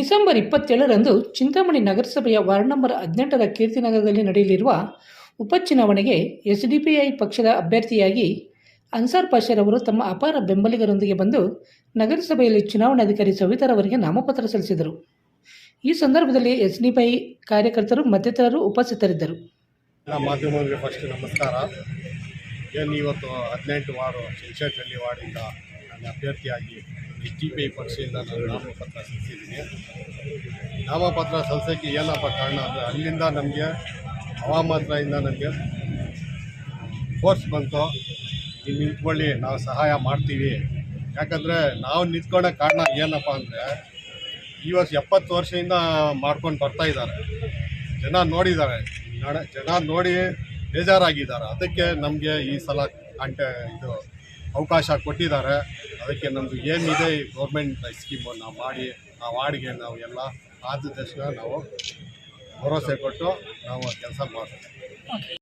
September ಇಪ್ಪತ್ತೇಳರಂದು Chintamani ನಗರಸಭೆಯ ward number ಹದಿನೆಂಟರ ಕೀರ್ತಿನಗರದಲ್ಲಿ ನಡೆಯಲಿರುವ ಉಪಚುನಾವಣೆಗೆ ಎಸ್ಡಿಪಿಐ ಪಕ್ಷದ ಅಭ್ಯರ್ಥಿಯಾಗಿ ಅನ್ಸಾರ್ ಪಾಷರವರು ತಮ್ಮ ಅಪಾರ ಬೆಂಬಲಿಗರೊಂದಿಗೆ ಬಂದು ನಗರಸಭೆಯಲ್ಲಿ ಚುನಾವಣಾಧಿಕಾರಿ ಸವಿತಾರವರಿಗೆ ನಾಮಪತ್ರ ಸಲ್ಲಿಸಿದರು. ಈ ಸಂದರ್ಭದಲ್ಲಿ ಎಸ್ಡಿಪಿಐ ಕಾರ್ಯಕರ್ತರು ಮತ್ತಿತರರು ಉಪಸ್ಥಿತರಿದ್ದರು. ನಮಸ್ಕಾರ. ಏನು ಇವತ್ತು ಹದಿನೆಂಟು ವಾರ್ಡು ಶಂಕರಹಳ್ಳಿ ವಾರ್ಡಿಂದ ಅಭ್ಯರ್ಥಿಯಾಗಿ ಎಸ್ ಡಿ ಪಿ ಪಕ್ಷದಿಂದ ನಾನು ನಾಮಪತ್ರ ಸಲ್ಲಿಸಿದ್ದೀನಿ. ನಾಮಪತ್ರ ಸಲ್ಲಿಸೋಕ್ಕೆ ಏನಪ್ಪ ಕಾರಣ ಅಂದರೆ ಅಲ್ಲಿಂದ ನಮಗೆ ಹವಾಮಾನದಿಂದ ನಮಗೆ ಫೋರ್ಸ್ ಬಂತು. ನೀವು ನಿಂತ್ಕೊಳ್ಳಿ, ನಾವು ಸಹಾಯ ಮಾಡ್ತೀವಿ. ಯಾಕಂದರೆ ನಾವು ನಿಂತ್ಕೊಳ್ಳೋ ಕಾರಣ ಏನಪ್ಪ ಅಂದರೆ ಈ ವರ್ಷ ಎಪ್ಪತ್ತು ವರ್ಷದಿಂದ ಮಾಡ್ಕೊಂಡು ಬರ್ತಾ ಇದ್ದಾರೆ. ಜನ ನೋಡಿದ್ದಾರೆ. ನಡ- ಜನ ನೋಡಿ ಬೇಜಾರಾಗಿದ್ದಾರೆ. ಅದಕ್ಕೆ ನಮಗೆ ಈ ಸಲ ಕಾಂಟೆ ಇದು ಅವಕಾಶ ಕೊಟ್ಟಿದ್ದಾರೆ. ಅದಕ್ಕೆ ನಮ್ಮದು ಏನಿದೆ ಈ ಗೌರ್ಮೆಂಟ್ ಸ್ಕೀಮು ನಾವು ಮಾಡಿ, ಆ ವಾರ್ಡ್ಗೆ ನಾವು ಎಲ್ಲ ಆದ ತಕ್ಷಣ ನಾವು ಭರವಸೆ ಕೊಟ್ಟು ನಾವು ಕೆಲಸ ಮಾಡ್ತೀವಿ.